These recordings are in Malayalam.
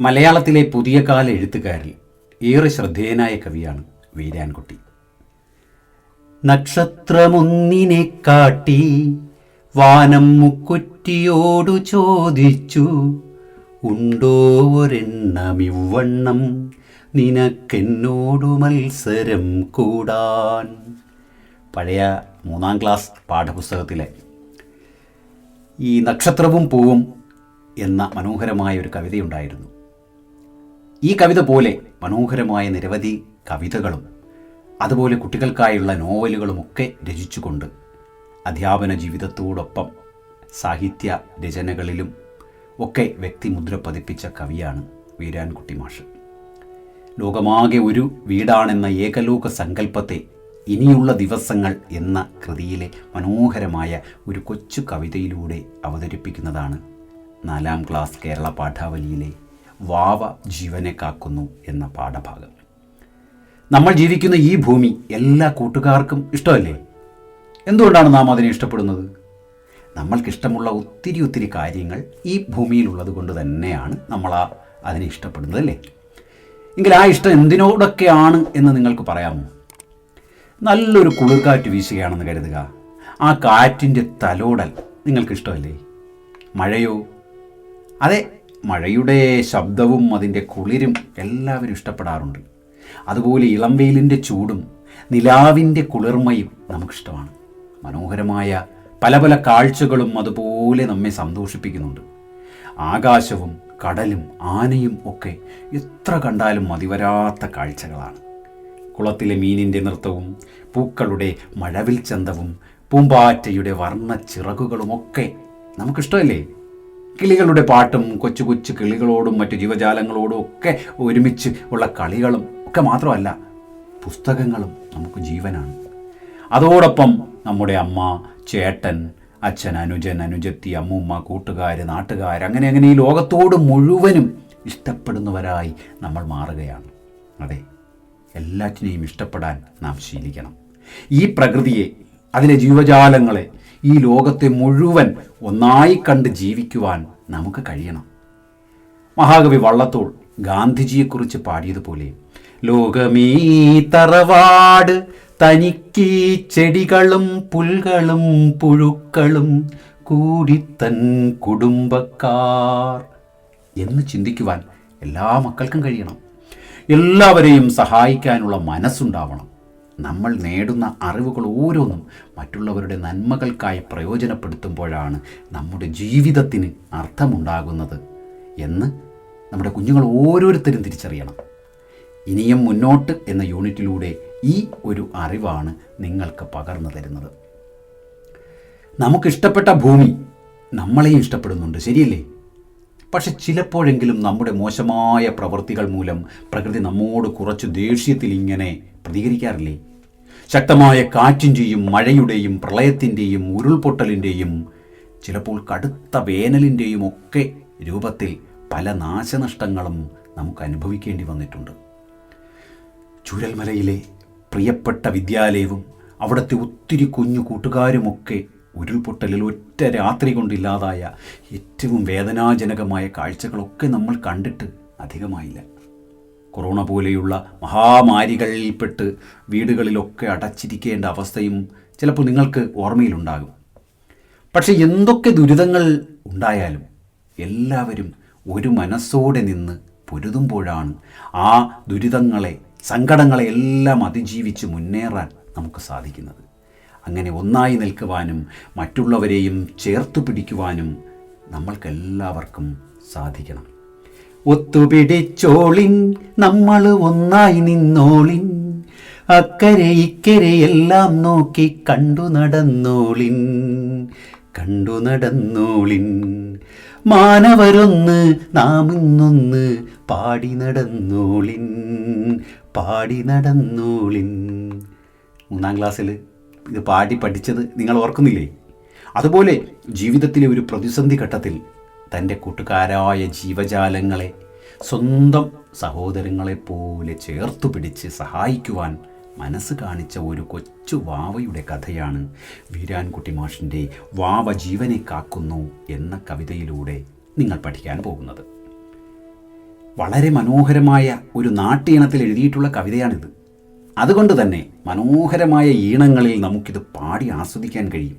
മലയാളത്തിലെ പുതിയ കാല എഴുത്തുകാരിൽ ഏറെ ശ്രദ്ധേയനായ കവിയാണ് വീരാൻകുട്ടി. നക്ഷത്രമൊന്നിനെ കാട്ടി വാനം മുക്കുറ്റിയോടു ചോദിച്ചു ഉണ്ടോ ഒരെണ്ണമിവണ്ണം നിനക്കെന്നോടു മത്സരം കൂടാൻ പഴയ മൂന്നാം ക്ലാസ് പാഠപുസ്തകത്തിലെ ഈ നക്ഷത്രവും പൂവും എന്ന മനോഹരമായ ഒരു കവിതയുണ്ടായിരുന്നു. ഈ കവിത പോലെ മനോഹരമായ നിരവധി കവിതകളും അതുപോലെ കുട്ടികൾക്കായുള്ള നോവലുകളുമൊക്കെ രചിച്ചുകൊണ്ട് അധ്യാപന ജീവിതത്തോടൊപ്പം സാഹിത്യ രചനകളിലും ഒക്കെ വ്യക്തിമുദ്ര പതിപ്പിച്ച കവിയാണ് വീരാൻകുട്ടി മാഷ്. ലോകമാകെ ഒരു വീടാണെന്ന ഏകലോക സങ്കല്പത്തെ ഇനിയുള്ള ദിവസങ്ങൾ എന്ന കൃതിയിലെ മനോഹരമായ ഒരു കൊച്ചു കവിതയിലൂടെ അവതരിപ്പിക്കുന്നതാണ് നാലാം ക്ലാസ് കേരള പാഠാവലിയിലെ വാവ ജീവനെ കാക്കുന്നു എന്ന പാഠഭാഗം. നമ്മൾ ജീവിക്കുന്ന ഈ ഭൂമി എല്ലാ കൂട്ടുകാർക്കും ഇഷ്ടമല്ലേ? എന്തുകൊണ്ടാണ് നാം അതിനെ ഇഷ്ടപ്പെടുന്നത്? നമ്മൾക്കിഷ്ടമുള്ള ഒത്തിരി ഒത്തിരി കാര്യങ്ങൾ ഈ ഭൂമിയിലുള്ളത് കൊണ്ട് തന്നെയാണ് നമ്മൾ ആ അതിനെ ഇഷ്ടപ്പെടുന്നത് അല്ലേ? എങ്കിൽ ആ ഇഷ്ടം എന്തിനോടൊക്കെയാണ് എന്ന് നിങ്ങൾക്ക് പറയാമോ? നല്ലൊരു കുളിർക്കാറ്റ് വീശുകയാണെന്ന് കരുതുക. ആ കാറ്റിന്റെ തലോടൽ നിങ്ങൾക്കിഷ്ടമല്ലേ? മഴയോ? അതെ മഴയുടെ ശബ്ദവും അതിന്റെ കുളിരും എല്ലാവരും ഇഷ്ടപ്പെടാറുണ്ട്. അതുപോലെ ഇളം വെയിലിന്റെ ചൂടും നിലാവിന്റെ കുളിർമയും നമുക്കിഷ്ടമാണ്. മനോഹരമായ പല പല കാഴ്ചകളും അതുപോലെ നമ്മെ സന്തോഷിപ്പിക്കുന്നുണ്ട്. ആകാശവും കടലും ആനയും ഒക്കെ എത്ര കണ്ടാലും മതിവരാത്ത കാഴ്ചകളാണ്. കുളത്തിലെ മീനിന്റെ നൃത്തവും പൂക്കളുടെ മഴവിൽ ചന്തവും പൂമ്പാറ്റയുടെ വർണ ചിറകുകളുമൊക്കെ നമുക്കിഷ്ടമല്ലേ? കിളികളുടെ പാട്ടും കൊച്ചു കൊച്ചു കിളികളോടും മറ്റു ജീവജാലങ്ങളോടും ഒക്കെ ഒരുമിച്ച് ഉള്ള കളികളും ഒക്കെ മാത്രമല്ല പുസ്തകങ്ങളും നമുക്ക് ജീവനാണ്. അതോടൊപ്പം നമ്മുടെ അമ്മ ചേട്ടൻ അച്ഛൻ അനുജൻ അനുജത്തി അമ്മൂമ്മ കൂട്ടുകാർ നാട്ടുകാർ അങ്ങനെ അങ്ങനെ ഈ ലോകത്തോട് മുഴുവനും ഇഷ്ടപ്പെടുന്നവരായി നമ്മൾ മാറുകയാണ്. അതെ എല്ലാറ്റിനെയും ഇഷ്ടപ്പെടാൻ നാം ശീലിക്കണം. ഈ പ്രകൃതിയെ അതിലെ ജീവജാലങ്ങളെ ഈ ലോകത്തെ മുഴുവൻ ഒന്നായി കണ്ട് ജീവിക്കുവാൻ നമുക്ക് കഴിയണം. മഹാകവി വള്ളത്തോൾ ഗാന്ധിജിയെക്കുറിച്ച് പാടിയതുപോലെ ലോകമീ തറവാട് തനിക്ക് ചെടികളും പുൽകളും പുഴുക്കളും കൂടിത്തൻ കുടുംബക്കാർ എന്ന് ചിന്തിക്കുവാൻ എല്ലാ മക്കൾക്കും കഴിയണം. എല്ലാവരെയും സഹായിക്കാനുള്ള മനസ്സുണ്ടാവണം. നമ്മൾ നേടുന്ന അറിവുകൾ ഓരോന്നും മറ്റുള്ളവരുടെ നന്മകൾക്കായി പ്രയോജനപ്പെടുത്തുമ്പോഴാണ് നമ്മുടെ ജീവിതത്തിന് അർത്ഥമുണ്ടാകുന്നത് എന്ന് നമ്മുടെ കുഞ്ഞുങ്ങൾ ഓരോരുത്തരും തിരിച്ചറിയണം. ഇനിയും മുന്നോട്ട് എന്ന യൂണിറ്റിലൂടെ ഈ ഒരു അറിവാണ് നിങ്ങൾക്ക് പകർന്നു തരുന്നത്. നമുക്കിഷ്ടപ്പെട്ട ഭൂമി നമ്മളെയും ഇഷ്ടപ്പെടുന്നുണ്ട് ശരിയല്ലേ? പക്ഷെ ചിലപ്പോഴെങ്കിലും നമ്മുടെ മോശമായ പ്രവൃത്തികൾ മൂലം പ്രകൃതി നമ്മോട് കുറച്ച് ദേഷ്യത്തിൽ ഇങ്ങനെ പ്രതികരിക്കാറില്ലേ ശക്തമായ കാറ്റിന്റെയും മഴയുടെയും പ്രളയത്തിന്റെയും ഉരുൾപൊട്ടലിന്റെയും ചിലപ്പോൾ കടുത്ത വേനലിന്റെയും ഒക്കെ രൂപത്തിൽ പല നാശനഷ്ടങ്ങളും നമുക്ക് അനുഭവിക്കേണ്ടി വന്നിട്ടുണ്ട്. ചുരൽമലയിലെ പ്രിയപ്പെട്ട വിദ്യാലയവും അവിടുത്തെ ഒത്തിരി കുഞ്ഞു കൂട്ടുകാരുമൊക്കെ ഉരുൾപൊട്ടലിൽ ഒറ്റ രാത്രി കൊണ്ടില്ലാതായ ഏറ്റവും വേദനാജനകമായ കാഴ്ചകളൊക്കെ നമ്മൾ കണ്ടിട്ട് അധികമായില്ല. കൊറോണ പോലെയുള്ള മഹാമാരികളിൽപ്പെട്ട് വീടുകളിലൊക്കെ അടച്ചിരിക്കേണ്ട അവസ്ഥയും ചിലപ്പോൾ നിങ്ങൾക്ക് ഓർമ്മയിലുണ്ടാകും. പക്ഷെ എന്തൊക്കെ ദുരിതങ്ങൾ ഉണ്ടായാലും എല്ലാവരും ഒരു മനസ്സോടെ നിന്ന് പൊരുതുമ്പോഴാണ് ആ ദുരിതങ്ങളെ സങ്കടങ്ങളെ എല്ലാം അതിജീവിച്ച് മുന്നേറാൻ നമുക്ക് സാധിക്കുന്നത്. അങ്ങനെ ഒന്നായി നിൽക്കുവാനും മറ്റുള്ളവരെയും ചേർത്ത് പിടിക്കുവാനും നമ്മൾക്കെല്ലാവർക്കും സാധിക്കണം. ഒത്തുപിടിച്ചോളിൻ നമ്മൾ ഒന്നായി നിന്നോളിൻ. അക്കരെ ഇക്കരെ എല്ലാം നോക്കി കണ്ടു നടന്നോളിൻ കണ്ടു നടന്നോളിൻ. മാനവരൊന്ന് നാം ഇന്നൊന്ന് പാടി നടന്നോളിൻ പാടി നടന്നോളിൻ. മൂന്നാം ക്ലാസ്സിൽ ഇത് പാടി പഠിച്ചത് നിങ്ങൾ ഓർക്കുന്നില്ലേ? അതുപോലെ ജീവിതത്തിലെ ഒരു പ്രതിസന്ധി ഘട്ടത്തിൽ തന്റെ കൂട്ടുകാരായ ജീവജാലങ്ങളെ സ്വന്തം സഹോദരങ്ങളെപ്പോലെ ചേർത്തു പിടിച്ച് സഹായിക്കുവാൻ മനസ്സ് കാണിച്ച ഒരു കൊച്ചു വാവയുടെ കഥയാണ് വീരാൻകുട്ടി മാഷിന്റെ വാവ ജീവനെ കാക്കുന്നു എന്ന കവിതയിലൂടെ നിങ്ങൾ പഠിക്കാൻ പോകുന്നത്. വളരെ മനോഹരമായ ഒരു നാട്ടീണത്തിൽ എഴുതിയിട്ടുള്ള കവിതയാണിത്. അതുകൊണ്ട് തന്നെ മനോഹരമായ ഈണങ്ങളിൽ നമുക്കിത് പാടി ആസ്വദിക്കാൻ കഴിയും.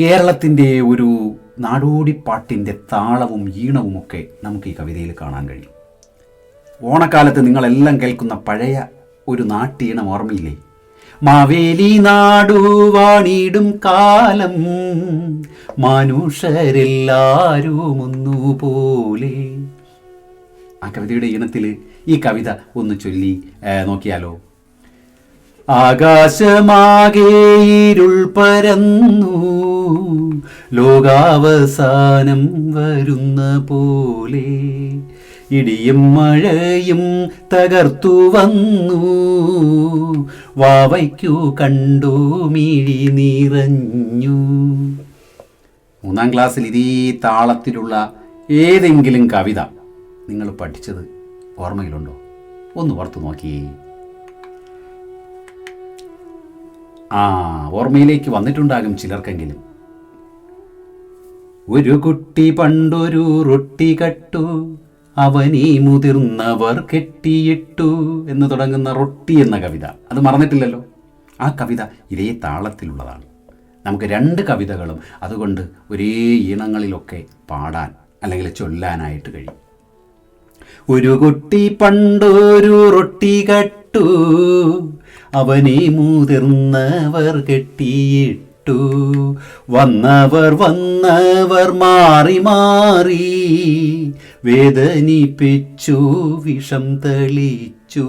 കേരളത്തിന്റെ ഒരു നാടോടിപ്പാട്ടിന്റെ താളവും ഈണവുമൊക്കെ നമുക്ക് ഈ കവിതയിൽ കാണാൻ കഴിയും. ഓണക്കാലത്ത് നിങ്ങളെല്ലാം കേൾക്കുന്ന പഴയ ഒരു നാട്ടീണം ഓർമ്മയില്ലേ? മാവേലി നാടു വാണിടും കാലം മനുഷ്യരെല്ലാരും ഒന്നുപോലെ ആ കവിതയുടെ ഈണത്തിൽ ഈ കവിത ഒന്ന് ചൊല്ലി നോക്കിയാലോ. ആകാശമാകെ ഇരുൾ പരന്നു ലോകാവസാനം വരുന്ന പോലെ ഇടിയും മഴയും തകർത്തു വന്നു. വാവയ്ക്കു കണ്ടു മിഴി നിറഞ്ഞു. മൂന്നാം ക്ലാസ്സിൽ ഇതേ താളത്തിലുള്ള ഏതെങ്കിലും കവിത നിങ്ങൾ പഠിച്ചത് ഓർമ്മയിലുണ്ടോ? ഒന്ന് ഓർത്തു നോക്കിയേ. ആ ഓർമ്മയിലേക്ക് വന്നിട്ടുണ്ടാകും ചിലർക്കെങ്കിലും. ഒരു കുട്ടി പണ്ടൊരു റൊട്ടി കട്ടു അവനീ മുതിർന്നവർ കെട്ടിയിട്ടു എന്ന് തുടങ്ങുന്ന റൊട്ടി എന്ന കവിത. അത് മറന്നിട്ടില്ലല്ലോ? ആ കവിത ഇതേ താളത്തിലുള്ളതാണ്. നമുക്ക് രണ്ട് കവിതകളും അതുകൊണ്ട് ഒരേ ഈണങ്ങളിലൊക്കെ പാടാൻ അല്ലെങ്കിൽ ചൊല്ലാനായിട്ട് കഴിയും. ഒരു കുട്ടി പണ്ടൊരു റൊട്ടി കട്ടു അവനെ മുതിർന്നവർ കെട്ടിയിട്ടു വന്നവർ വന്നവർ മാറി മാറി. വേദനിപ്പിച്ചു വിഷം തെളിച്ചു.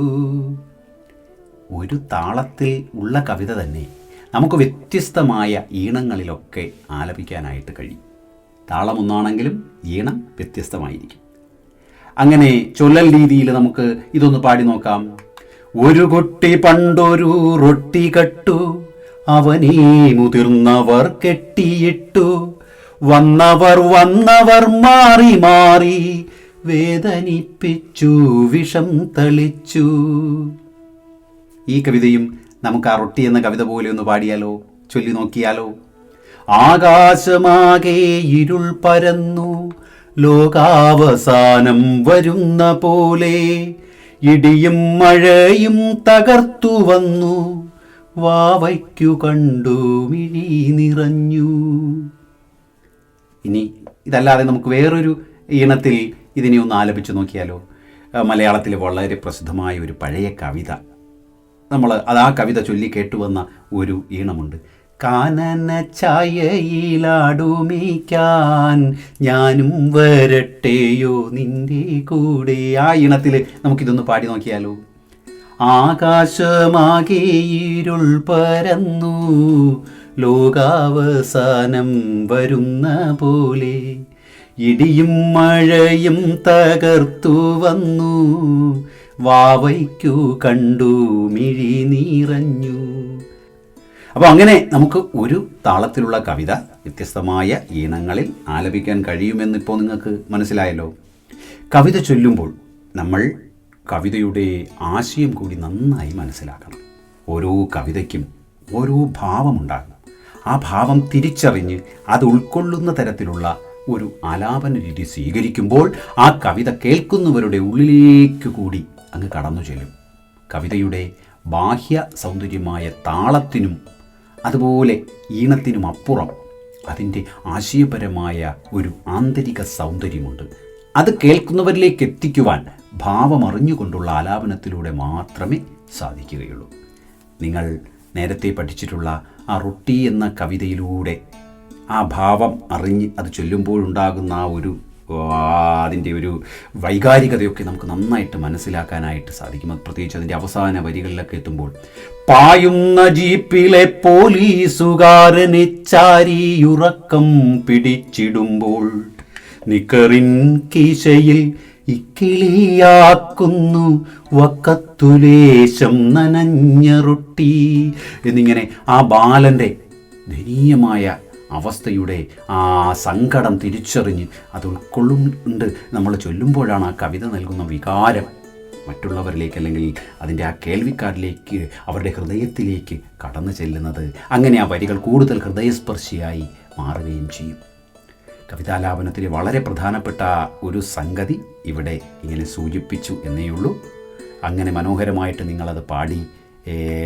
ഒരു താളത്തിൽ ഉള്ള കവിത തന്നെ നമുക്ക് വ്യത്യസ്തമായ ഈണങ്ങളിലൊക്കെ ആലപിക്കാനായിട്ട് കഴിയും. താളം ഒന്നാണെങ്കിലും ഈണം വ്യത്യസ്തമായിരിക്കും. അങ്ങനെ ചൊല്ലൽ രീതിയിൽ നമുക്ക് ഇതൊന്ന് പാടി നോക്കാം. ഒരു കുട്ടി പണ്ടൊരു റൊട്ടി കട്ടു. അവനീ മുതിർന്നവർ കെട്ടിയിട്ടു. വന്നവർ വന്നവർ മാറി മാറി വേദനിപ്പിച്ചു വിഷം തളിച്ചു. ഈ കവിതയും നമുക്ക് ആ റൊട്ടി എന്ന കവിത പോലെ ഒന്ന് പാടിയാലോ? ചൊല്ലി നോക്കിയാലോ? ആകാശമാകെ ഇരുൾ പരന്നു ലോകാവസാനം വരുന്ന പോലെ ഇടിയും മഴയും തകർത്തു വന്നു. വാവയ്ക്കു കണ്ടു മിഴി നിറഞ്ഞു. ഇനി ഇതല്ലാതെ നമുക്ക് വേറൊരു ഈണത്തിൽ ഇതിനെ ഒന്ന് ആലപിച്ചു നോക്കിയാലോ. മലയാളത്തിൽ വളരെ പ്രസിദ്ധമായ ഒരു പഴയ കവിത. നമ്മൾ അത് ആ കവിത ചൊല്ലി കേട്ടുവന്ന ഒരു ഈണമുണ്ട്. കാനന ചായയിലാടുമിക്കാൻ ഞാനും വരട്ടെയോ നിന്റെ കൂടെ? ആ ഈണത്തിൽ നമുക്കിതൊന്ന് പാടി നോക്കിയാലോ. ആകാശമാകെ ഇരുൾ പരന്നു. ലോകാവസാനം വരുന്ന പോലെ ഇടിയും മഴയും തകർത്തു വന്നു. വാവയ്ക്കു കണ്ടു മിഴി നിറഞ്ഞു. അപ്പോൾ അങ്ങനെ നമുക്ക് ഒരു താളത്തിലുള്ള കവിത വ്യത്യസ്തമായ ഈണങ്ങളിൽ ആലപിക്കാൻ കഴിയുമെന്നിപ്പോൾ നിങ്ങൾക്ക് മനസ്സിലായല്ലോ. കവിത ചൊല്ലുമ്പോൾ നമ്മൾ കവിതയുടെ ആശയം കൂടി നന്നായി മനസ്സിലാക്കണം. ഓരോ കവിതയ്ക്കും ഓരോ ഭാവമുണ്ടാകും ആ ഭാവം തിരിച്ചറിഞ്ഞ് അത് ഉൾക്കൊള്ളുന്ന തരത്തിലുള്ള ഒരു ആലാപന രീതി സ്വീകരിക്കുമ്പോൾ ആ കവിത കേൾക്കുന്നവരുടെ ഉള്ളിലേക്ക് കൂടി അങ്ങ് കടന്നു ചെല്ലും. കവിതയുടെ ബാഹ്യ സൗന്ദര്യമായ താളത്തിനും അതുപോലെ ഈണത്തിനും അപ്പുറം അതിന്റെ ആശയപരമായ ഒരു ആന്തരിക സൗന്ദര്യമുണ്ട്. അത് കേൾക്കുന്നവരിലേക്ക് എത്തിക്കുവാൻ ഭാവമറിഞ്ഞുകൊണ്ടുള്ള ആലാപനത്തിലൂടെ മാത്രമേ സാധിക്കുകയുള്ളൂ. നിങ്ങൾ നേരത്തെ പഠിച്ചിട്ടുള്ള ആ റൊട്ടി എന്ന കവിതയിലൂടെ ആ ഭാവം അറിഞ്ഞ് അത് ചൊല്ലുമ്പോഴുണ്ടാകുന്ന ആ ഒരു അതിന്റെ ഒരു വൈകാരികതയൊക്കെ നമുക്ക് നന്നായിട്ട് മനസ്സിലാക്കാനായിട്ട് സാധിക്കും. അത് പ്രത്യേകിച്ച് അതിന്റെ അവസാന വരികളിലൊക്കെ എത്തുമ്പോൾ പായുന്ന ജീപ്പിലെ പോലീസുകാരനെ ചാരിയുറക്കം പിടിച്ചിടുമ്പോൾ നിക്കറിൻ കീശയിൽ ഇക്കിളിയാക്കുന്നു വക്കത്തുലേശം നനഞ്ഞ റൊട്ടി എന്നിങ്ങനെ ആ ബാലന്റെ ദയനീയമായ അവസ്ഥയുടെ ആ സങ്കടം തിരിച്ചറിഞ്ഞ് അത് ഉൾക്കൊള്ളുന്നുണ്ട്. നമ്മൾ ചൊല്ലുമ്പോഴാണ് ആ കവിത നൽകുന്ന വികാരം മറ്റുള്ളവരിലേക്ക് അല്ലെങ്കിൽ അതിന്റെ ആ കേൾവിക്കാരിലേക്ക് അവരുടെ ഹൃദയത്തിലേക്ക് കടന്നു ചെല്ലുന്നത്. അങ്ങനെ ആ വരികൾ കൂടുതൽ ഹൃദയസ്പർശിയായി മാറുകയും ചെയ്യും. കവിതാലാപനത്തിൽ വളരെ പ്രധാനപ്പെട്ട ഒരു സംഗതി ഇവിടെ ഇങ്ങനെ സൂചിപ്പിച്ചു എന്നേയുള്ളൂ അങ്ങനെ മനോഹരമായിട്ട് നിങ്ങളത് പാടി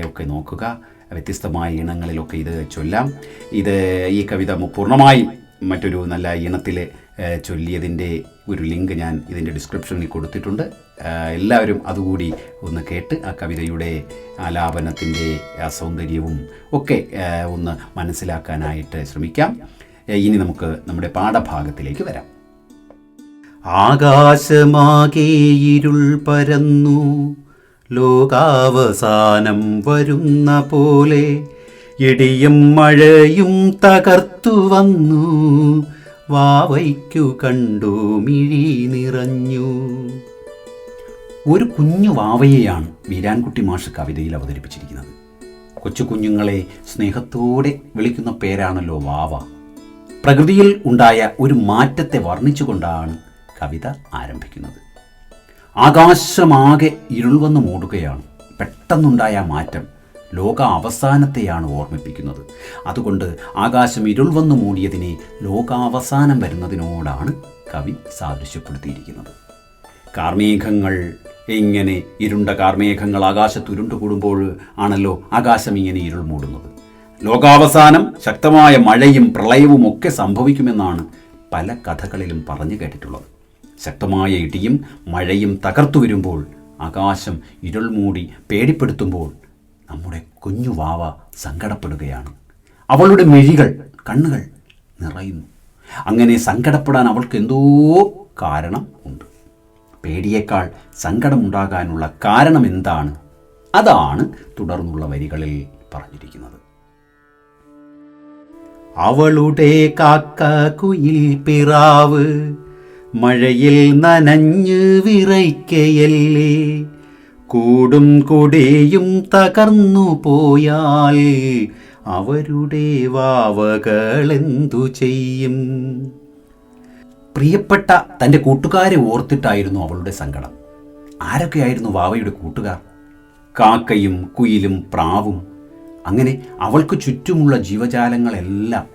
ഒക്കെ നോക്കുക. വ്യത്യസ്തമായ ഇനങ്ങളിലൊക്കെ ഇത് ചൊല്ലാം. ഇത് ഈ കവിത പൂർണമായി മറ്റൊരു നല്ല ഇനത്തിൽ ചൊല്ലിയതിന്റെ ഒരു ലിങ്ക് ഞാൻ ഇതിന്റെ ഡിസ്ക്രിപ്ഷനിൽ കൊടുത്തിട്ടുണ്ട്. എല്ലാവരും അതുകൂടി ഒന്ന് കേട്ട് ആ കവിതയുടെ ആലാപനത്തിന്റെ സൗന്ദര്യവും ഒക്കെ ഒന്ന് മനസ്സിലാക്കാനായിട്ട് ശ്രമിക്കാം. ഇനി നമുക്ക് നമ്മുടെ പാഠഭാഗത്തിലേക്ക് വരാം. ആകാശമാകെ ഇരുൾ പരന്നു ലോകാവസാനം വരുന്ന പോലെ ഇടിയും മഴയും തകർത്തു വന്നു വാവയ്ക്കു കണ്ടു മിഴി നിറഞ്ഞു. ഒരു കുഞ്ഞു വാവയെയാണ് വീരാൻകുട്ടി മാഷ് കവിതയിൽ അവതരിപ്പിച്ചിരിക്കുന്നത്. കൊച്ചു കുഞ്ഞുങ്ങളെ സ്നേഹത്തോടെ വിളിക്കുന്ന പേരാണല്ലോ വാവ. പ്രകൃതിയിൽ ഉണ്ടായ ഒരു മാറ്റത്തെ വർണിച്ചുകൊണ്ടാണ് കവിത ആരംഭിക്കുന്നത്. ആകാശമാകെ ഇരുൾ വന്ന് മൂടുകയാണ്. പെട്ടെന്നുണ്ടായ മാറ്റം ലോക അവസാനത്തെയാണ് ഓർമ്മിപ്പിക്കുന്നത്. അതുകൊണ്ട് ആകാശം ഇരുൾ വന്നു മൂടിയതിനെ ലോകാവസാനം വരുന്നതിനോടാണ് കവി സാദൃശ്യപ്പെടുത്തിയിരിക്കുന്നത്. കാർമേഘങ്ങൾ ഇങ്ങനെ ഇരുണ്ട കാർമേഘങ്ങൾ ആകാശത്ത് ഉരുണ്ടുകൂടുമ്പോൾ ആണല്ലോ ആകാശം ഇങ്ങനെ ഇരുൾ മൂടുന്നത് ലോകാവസാനം ശക്തമായ മഴയും പ്രളയവും ഒക്കെ സംഭവിക്കുമെന്നാണ് പല കഥകളിലും പറഞ്ഞു കേട്ടിട്ടുള്ളത്. ശക്തമായ ഇടിയും മഴയും തകർത്തു വരുമ്പോൾ ആകാശം ഇരുൾ മൂടി പേടിപ്പെടുത്തുമ്പോൾ നമ്മുടെ കുഞ്ഞു വാവ സങ്കടപ്പെടുകയാണ്. അവളുടെ മിഴികൾ കണ്ണുകൾ നിറയുന്നു. അങ്ങനെ സങ്കടപ്പെടാൻ അവൾക്ക് എന്തോ കാരണം ഉണ്ട്. പേടിയേക്കാൾ സങ്കടമുണ്ടാകാനുള്ള കാരണം എന്താണ്? അതാണ് തുടർന്നുള്ള വരികളിൽ പറഞ്ഞിരിക്കുന്നത്. അവളുടെ കാക്ക കുയിൽ പിറാവ് മഴയിൽ നനഞ്ഞു വിറയ്ക്കയല്ലേ. കൂടും കൊടിയും തകർന്നു പോയാൽ അവരുടെ വാവകളെന്തു ചെയ്യും? പ്രിയപ്പെട്ട തന്റെ കൂട്ടുകാരെ ഓർത്തിട്ടായിരുന്നു അവളുടെ സങ്കടം. ആരൊക്കെയായിരുന്നു വാവയുടെ കൂട്ടുകാർ? കാക്കയും കുയിലും പ്രാവും. അങ്ങനെ അവൾക്ക് ചുറ്റുമുള്ള ജീവജാലങ്ങളെല്ലാം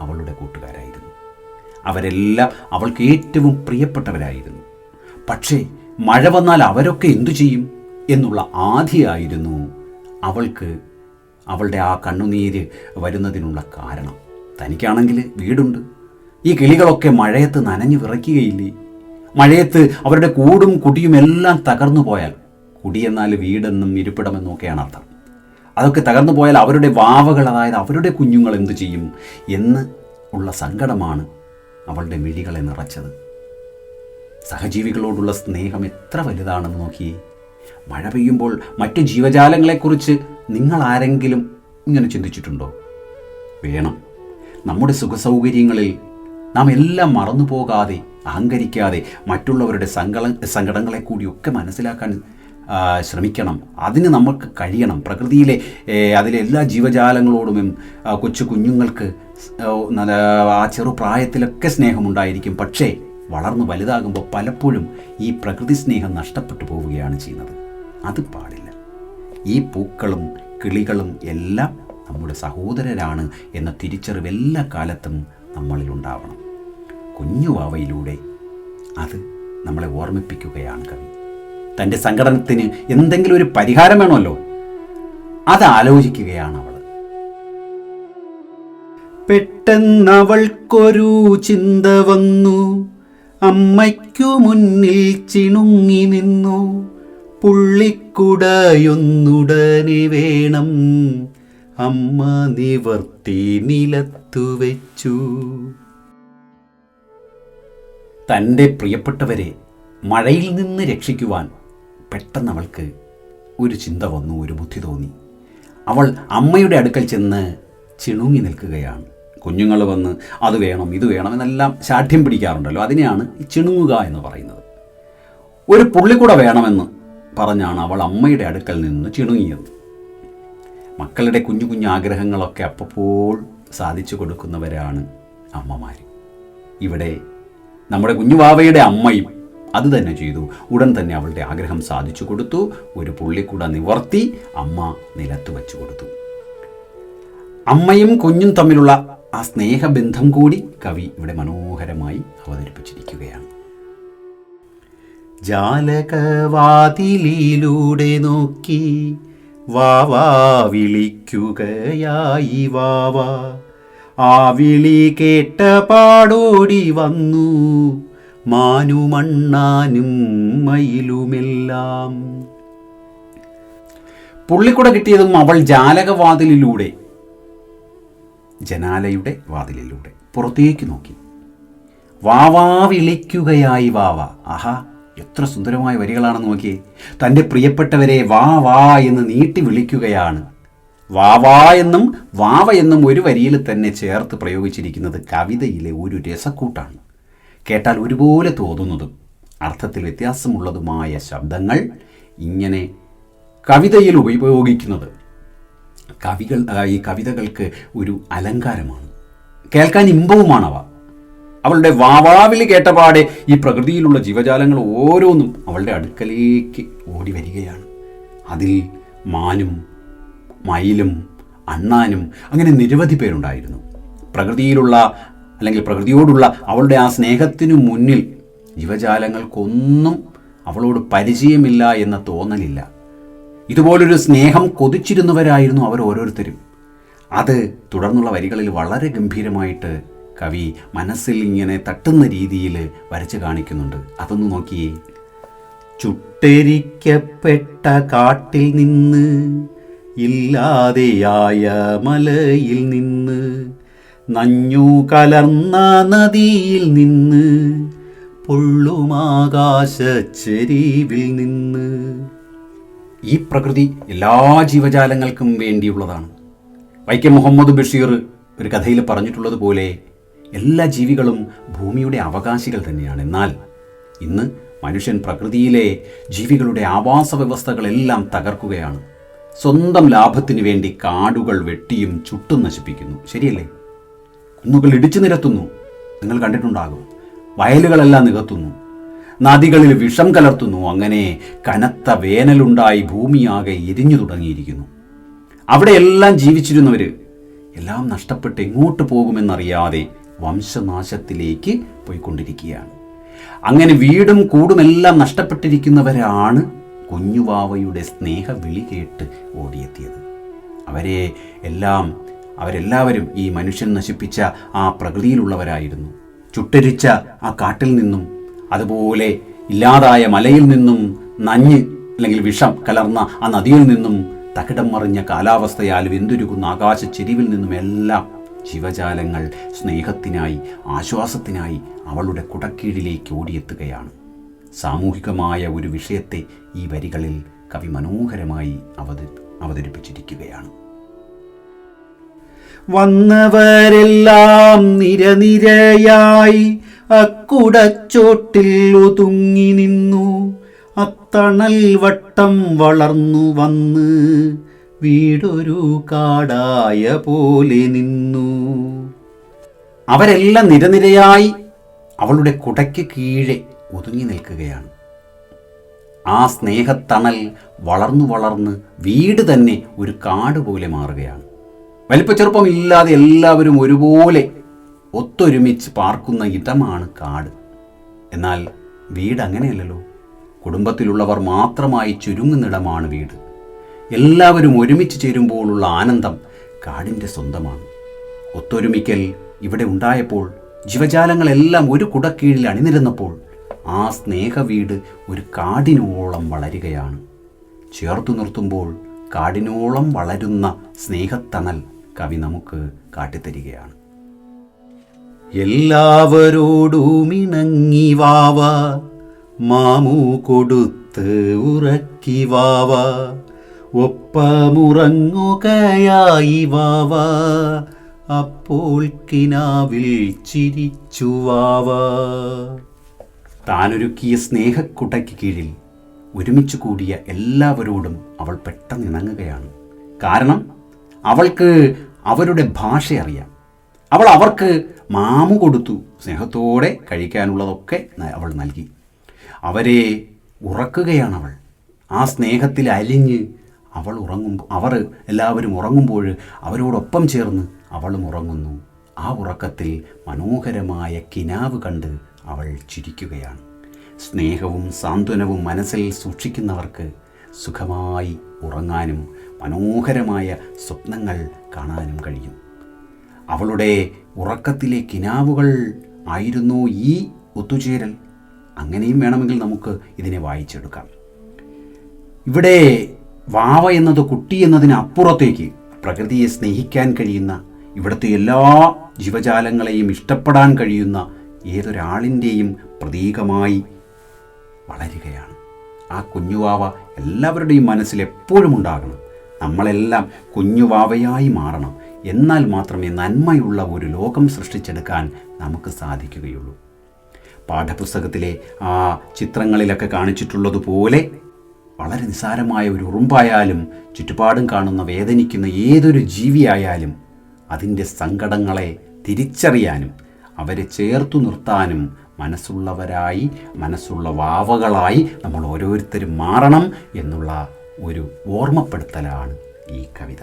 അവളുടെ കൂട്ടുകാരായിരുന്നു. അവരെല്ലാം അവൾക്ക് ഏറ്റവും പ്രിയപ്പെട്ടവരായിരുന്നു. പക്ഷേ മഴ വന്നാൽ അവരൊക്കെ എന്തു ചെയ്യും എന്നുള്ള ആധിയായിരുന്നു അവൾക്ക് അവളുടെ ആ കണ്ണുനീര് വരുന്നതിനുള്ള കാരണം. തനിക്കാണെങ്കിൽ വീടുണ്ട്. ഈ കിളികളൊക്കെ മഴയത്ത് നനഞ്ഞു വിറയ്ക്കുകയില്ലേ? മഴയത്ത് അവരുടെ കൂടും കുടിയും എല്ലാം തകർന്നു പോയാൽ കുടിയെന്നാൽ വീടെന്നും ഇരിപ്പിടമെന്നും ഒക്കെയാണ് അർത്ഥം അതൊക്കെ തകർന്നു പോയാൽ അവരുടെ വാവകൾ അതായത് അവരുടെ കുഞ്ഞുങ്ങൾ എന്തു ചെയ്യും എന്ന് ഉള്ള സങ്കടമാണ് അവളുടെ മിഴികളെ നിറച്ചത്. സഹജീവികളോടുള്ള സ്നേഹം എത്ര വലുതാണെന്ന് നോക്കിയേ. മഴ പെയ്യുമ്പോൾ മറ്റു ജീവജാലങ്ങളെക്കുറിച്ച് നിങ്ങൾ ആരെങ്കിലും ഇങ്ങനെ ചിന്തിച്ചിട്ടുണ്ടോ? വേണം. നമ്മുടെ സുഖസൗകര്യങ്ങളിൽ നാം എല്ലാം മറന്നു പോകാതെ അഹങ്കരിക്കാതെ മറ്റുള്ളവരുടെ സങ്കട സങ്കടങ്ങളെ കൂടിയൊക്കെ മനസ്സിലാക്കാൻ ശ്രമിക്കണം. അതിന് നമുക്ക് കഴിയണം. പ്രകൃതിയിലെ അതിലെ എല്ലാ ജീവജാലങ്ങളോടും കൊച്ചു കുഞ്ഞുങ്ങൾക്ക് ആ ചെറുപ്രായത്തിലൊക്കെ സ്നേഹമുണ്ടായിരിക്കും. പക്ഷേ വളർന്നു വലുതാകുമ്പോൾ പലപ്പോഴും ഈ പ്രകൃതി സ്നേഹം നഷ്ടപ്പെട്ടു പോവുകയാണ് ചെയ്യുന്നത്. അത് പാടില്ല. ഈ പൂക്കളും കിളികളും എല്ലാം നമ്മുടെ സഹോദരരാണ് എന്ന തിരിച്ചറിവ് എല്ലാ കാലത്തും നമ്മളിലുണ്ടാവണം കുഞ്ഞു വാവയിലൂടെ അത് നമ്മളെ ഓർമ്മിപ്പിക്കുകയാണ് കവി. തന്റെ സങ്കടനത്തിന് എന്തെങ്കിലും ഒരു പരിഹാരം വേണമല്ലോ? അത് ആലോചിക്കുകയാണ് അവൾ. പെട്ടെന്നവൾക്കൊരു ചിന്ത വന്നു. അമ്മയ്ക്കു മുന്നിൽ ചിണുങ്ങി നിന്നു. പുള്ളിക്കുടയൊന്നുടനെ വേണം. അമ്മ നിവർത്തി നിലത്തു വെച്ചു. തന്റെ പ്രിയപ്പെട്ടവരെ മഴയിൽ നിന്ന് രക്ഷിക്കുവാൻ പെട്ടെന്ന് അവൾക്ക് ഒരു ചിന്ത വന്നു ഒരു ബുദ്ധി തോന്നി. അവൾ അമ്മയുടെ അടുക്കൽ ചെന്ന് ചിണുങ്ങി നിൽക്കുകയാണ്. കുഞ്ഞുങ്ങൾ വന്ന് അത് വേണം ഇത് വേണം എന്നെല്ലാം ശാഠ്യം പിടിക്കാറുണ്ടല്ലോ. അതിനെയാണ് ഈ ചിണുങ്ങുക എന്ന് പറയുന്നത്. ഒരു പുള്ളിക്കൂടെ വേണമെന്ന് പറഞ്ഞാണ് അവൾ അമ്മയുടെ അടുക്കൽ നിന്ന് ചിണുങ്ങിയത്. മക്കളുടെ കുഞ്ഞു കുഞ്ഞു ആഗ്രഹങ്ങളൊക്കെ അപ്പോൾ സാധിച്ചു കൊടുക്കുന്നവരാണ് അമ്മമാർ ഇവിടെ നമ്മുടെ കുഞ്ഞുവാവയുടെ അമ്മയും അത് തന്നെ ചെയ്തു. ഉടൻ തന്നെ അവളുടെ ആഗ്രഹം സാധിച്ചു കൊടുത്തു. ഒരു പുള്ളിക്കൂട നിവർത്തി അമ്മ നിലത്ത് വെച്ചു കൊടുത്തു. അമ്മയും കുഞ്ഞും തമ്മിലുള്ള ആ സ്നേഹബന്ധം കൂടി കവി ഇവിടെ മനോഹരമായി അവതരിപ്പിച്ചിരിക്കുകയാണ്. ജാലകവാതിലൂടെ നോക്കി വാവാ വിളിക്കുകയായി വാവാ ആ വിളി കേട്ട പാടോടി വന്നു. മാനുമണ്ണാനും മയിലുമെല്ലാം. പുള്ളിക്കുട കിട്ടിയതും അവൾ ജാലകവാതിലിലൂടെ ജനാലയുടെ വാതിലിലൂടെ പുറത്തേക്ക് നോക്കി. വാവാ വിളിക്കുകയായി വാവ. ആഹാ എത്ര സുന്ദരമായ വരികളാണെന്ന് നോക്കിയേ. തന്റെ പ്രിയപ്പെട്ടവരെ വാ വാ എന്ന് നീട്ടി വിളിക്കുകയാണ്. വാവാ എന്നും വാവ എന്നും ഒരു വരിയിൽ തന്നെ ചേർത്ത് പ്രയോഗിച്ചിരിക്കുന്നത് കവിതയിലെ ഒരു രസക്കൂട്ടാണ്. കേട്ടാൽ ഒരുപോലെ തോന്നുന്നതും അർത്ഥത്തിൽ വ്യത്യാസമുള്ളതുമായ ശബ്ദങ്ങൾ ഇങ്ങനെ കവിതയിൽ ഉപയോഗിക്കുന്നത്. കവികൾ ഈ കവിതകൾക്ക് ഒരു അലങ്കാരമാണ്. കേൾക്കാൻ ഇമ്പവുമാണവ. അവളുടെ വാവാവിൽ കേട്ടപാടെ ഈ പ്രകൃതിയിലുള്ള ജീവജാലങ്ങൾ ഓരോന്നും അവളുടെ അടുക്കലേക്ക് ഓടി വരികയാണ് അതിൽ മാനും മയിലും അണ്ണാനും അങ്ങനെ നിരവധി പേരുണ്ടായിരുന്നു. പ്രകൃതിയിലുള്ള അല്ലെങ്കിൽ പ്രകൃതിയോടുള്ള അവളുടെ ആ സ്നേഹത്തിനു മുന്നിൽ ജീവജാലങ്ങൾക്കൊന്നും അവളോട് പരിചയമില്ല എന്ന തോന്നലില്ല. ഇതുപോലൊരു സ്നേഹം കൊതിച്ചിരുന്നവരായിരുന്നു അവർ ഓരോരുത്തരും. അത് തുടർന്നുള്ള വരികളിൽ വളരെ ഗംഭീരമായിട്ട് കവി മനസ്സിൽ ഇങ്ങനെ തട്ടുന്ന രീതിയിൽ വരച്ച് കാണിക്കുന്നുണ്ട്. അതൊന്ന് നോക്കിയേ. ചുട്ടരിക്കപ്പെട്ട കാട്ടിൽ നിന്ന് ഇല്ലാതെയായ മലയിൽ നിന്ന് നഞ്ഞു കലർന്ന നദിയിൽ നിന്ന് പൊള്ളുമാകാശച്ചെരിവിൽ നിന്ന്. ഈ പ്രകൃതി എല്ലാ ജീവജാലങ്ങൾക്കും വേണ്ടിയുള്ളതാണ്. വൈക്കം മുഹമ്മദ് ബഷീർ ഒരു കഥയിൽ പറഞ്ഞിട്ടുള്ളതുപോലെ എല്ലാ ജീവികളും ഭൂമിയുടെ അവകാശികൾ തന്നെയാണ്. എന്നാൽ ഇന്ന് മനുഷ്യൻ പ്രകൃതിയിലെ ജീവികളുടെ ആവാസ വ്യവസ്ഥകളെല്ലാം തകർക്കുകയാണ്. സ്വന്തം ലാഭത്തിനു വേണ്ടി കാടുകൾ വെട്ടിയും ചുട്ടും നശിപ്പിക്കുന്നു. ശരിയല്ലേ? കുന്നുകൾ ഇടിച്ചു നിരത്തുന്നു. നിങ്ങൾ കണ്ടിട്ടുണ്ടാകും. വയലുകളെല്ലാം നികത്തുന്നു. നദികളിൽ വിഷം കലർത്തുന്നു. അങ്ങനെ കനത്ത വേനലുണ്ടായി ഭൂമിയാകെ എരിഞ്ഞു തുടങ്ങിയിരിക്കുന്നു. അവിടെയെല്ലാം ജീവിച്ചിരുന്നവർ എല്ലാം നഷ്ടപ്പെട്ട് എങ്ങോട്ട് പോകുമെന്നറിയാതെ വംശനാശത്തിലേക്ക് പോയിക്കൊണ്ടിരിക്കുകയാണ്. അങ്ങനെ വീടും കൂടുമെല്ലാം നഷ്ടപ്പെട്ടിരിക്കുന്നവരാണ് കുഞ്ഞുവാവയുടെ സ്നേഹ വിളി കേട്ട് ഓടിയെത്തിയത്. അവരെ എല്ലാം അവരെല്ലാവരും ഈ മനുഷ്യൻ നശിപ്പിച്ച ആ പ്രകൃതിയിലുള്ളവരായിരുന്നു. ചുട്ടരിച്ച ആ കാട്ടിൽ നിന്നും അതുപോലെ ഇല്ലാതായ മലയിൽ നിന്നും നഞ്ഞ് അല്ലെങ്കിൽ വിഷം കലർന്ന ആ നദിയിൽ നിന്നും തകിടം മറിഞ്ഞ കാലാവസ്ഥയാൽ വെന്തുരുകുന്ന ആകാശച്ചെരിവിൽ നിന്നും എല്ലാം ശിവജാലങ്ങൾ സ്നേഹത്തിനായി ആശ്വാസത്തിനായി അവളുടെ കുടക്കീഴിലേക്ക് ഓടിയെത്തുകയാണ്. സാമൂഹികമായ ഒരു വിഷയത്തെ ഈ വരികളിൽ കവി മനോഹരമായി അവത അവതരിപ്പിച്ചിരിക്കുകയാണ്. വന്നവരെല്ലാം നിരനിരയായി അക്കുടച്ചോട്ടിൽ ഒതുങ്ങി നിന്നു. അത്തണൽ വട്ടം വളർന്നു വന്ന് വീടൊരു കാടായ പോലെ നിന്നു. അവരെല്ലാം നിരനിരയായി അവളുടെ കുടയ്ക്ക് കീഴെ ഒതുങ്ങി നിൽക്കുകയാണ്. ആ സ്നേഹത്തണൽ വളർന്നു വളർന്ന് വീട് തന്നെ ഒരു കാട് പോലെ മാറുകയാണ്. വലിപ്പച്ചെറുപ്പം ഇല്ലാതെ എല്ലാവരും ഒരുപോലെ ഒത്തൊരുമിച്ച് പാർക്കുന്ന ഇടമാണ് കാട്. എന്നാൽ വീട് അങ്ങനെയല്ലല്ലോ. കുടുംബത്തിലുള്ളവർ മാത്രമായി ചുരുങ്ങുന്നിടമാണ് വീട്. എല്ലാവരും ഒരുമിച്ച് ചേരുമ്പോഴുള്ള ആനന്ദം കാടിന്റെ സ്വന്തമാണ്. ഒത്തൊരുമിക്കൽ ഇവിടെ ഉണ്ടായപ്പോൾ ജീവജാലങ്ങളെല്ലാം ഒരു കുടക്കീഴിൽ അണിനിരുന്നപ്പോൾ ആ സ്നേഹവീട് ഒരു കാടിനോളം വളരുകയാണ്. ചേർത്തു നിർത്തുമ്പോൾ കാടിനോളം വളരുന്ന സ്നേഹത്തണൽ കവി നമുക്ക് കാട്ടിത്തരികയാണ്. എല്ലാവരോടും ഇണങ്ങി വാവ മാമു കൊടുത്ത് ഉറക്കി വാവ ഒപ്പമുറങ്ങുകയായി വാവ അപ്പോൾ കിനാവിൽ ചിരിച്ചു വാവ താനൊരുക്കിയ സ്നേഹക്കുട്ടയ്ക്ക് കീഴിൽ ഒരുമിച്ച് കൂടിയ എല്ലാവരോടും അവൾ പെട്ടെന്ന് ഇണങ്ങുകയാണ്. കാരണം അവൾക്ക് അവരുടെ ഭാഷ അറിയാം. അവൾ അവർക്ക് മാമു കൊടുത്തു. സ്നേഹത്തോടെ കഴിക്കാനുള്ളതൊക്കെ അവൾ നൽകി. അവരെ ഉറക്കുകയാണ് അവൾ ആ സ്നേഹത്തിൽ അലിഞ്ഞ് അവൾ ഉറങ്ങും അവർ എല്ലാവരും ഉറങ്ങുമ്പോൾ അവരോടൊപ്പം ചേർന്ന് അവളും ഉറങ്ങുന്നു. ആ ഉറക്കത്തിൽ മനോഹരമായ കിനാവ് കണ്ട് അവൾ ചിരിക്കുകയാണ്. സ്നേഹവും സാന്ത്വനവും മനസ്സിൽ സൂക്ഷിക്കുന്നവർക്ക് സുഖമായി ഉറങ്ങാനും മനോഹരമായ സ്വപ്നങ്ങൾ കാണാനും കഴിയും. അവളുടെ ഉറക്കത്തിലെ കിനാവുകൾ ആയിരുന്നു ഈ ഒത്തുചേരൽ. അങ്ങനെയും വേണമെങ്കിൽ നമുക്ക് ഇതിനെ വായിച്ചെടുക്കാം. ഇവിടെ വാവ എന്നത് കുട്ടി എന്നതിന് അപ്പുറത്തേക്ക് പ്രകൃതിയെ സ്നേഹിക്കാൻ കഴിയുന്ന ഇവിടുത്തെ എല്ലാ ജീവജാലങ്ങളെയും ഇഷ്ടപ്പെടാൻ കഴിയുന്ന ഏതൊരാളിന്റെയും പ്രതീകമായി വളരുകയാണ്. ആ കുഞ്ഞുവാവ എല്ലാവരുടെയും മനസ്സിൽ എപ്പോഴും ഉണ്ടാകണം. നമ്മളെല്ലാം കുഞ്ഞുവാവയായി മാറണം. എന്നാൽ മാത്രമേ നന്മയുള്ള ഒരു ലോകം സൃഷ്ടിച്ചെടുക്കാൻ നമുക്ക് സാധിക്കുകയുള്ളൂ. പാഠപുസ്തകത്തിലെ ആ ചിത്രങ്ങളിലൊക്കെ കാണിച്ചിട്ടുള്ളതുപോലെ വളരെ നിസാരമായ ഒരു ഉറുമ്പായാലും ചുറ്റുപാടും കാണുന്ന വേദനിക്കുന്ന ഏതൊരു ജീവിയായാലും അതിന്റെ സങ്കടങ്ങളെ തിരിച്ചറിയാനും അവരെ ചേർത്തു നിർത്താനും മനസ്സുള്ളവരായി മനസ്സുള്ള വാവകളായി നമ്മൾ ഓരോരുത്തരും മാറണം എന്നുള്ള ഒരു ഓർമ്മപ്പെടുത്തലാണ് ഈ കവിത.